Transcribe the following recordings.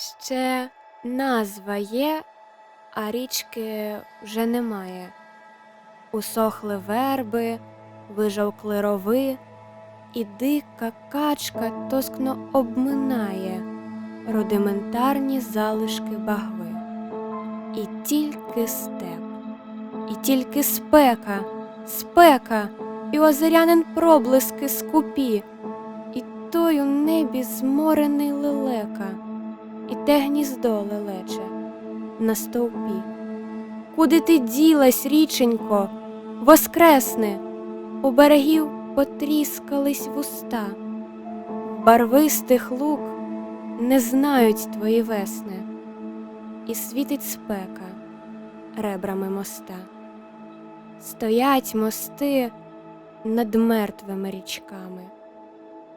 Ще назва є, а річки вже немає. Усохли верби, вижовкли рови, і дика качка тоскно обминає рудиментарні залишки багви. І тільки степ, і тільки спека, спека, і озерянин проблиски скупі, і той у небі зморений лелека, і те гніздо лелече на стовпі. Куди ти ділась, річенько, воскресни, у берегів потріскались вуста, барвистих лук не знають твої весни, і світить спека ребрами моста. Стоять мости над мертвими річками.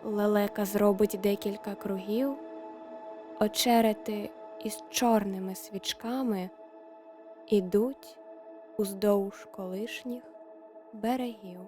Лелека зробить декілька кругів, очерети із чорними свічками ідуть уздовж колишніх берегів.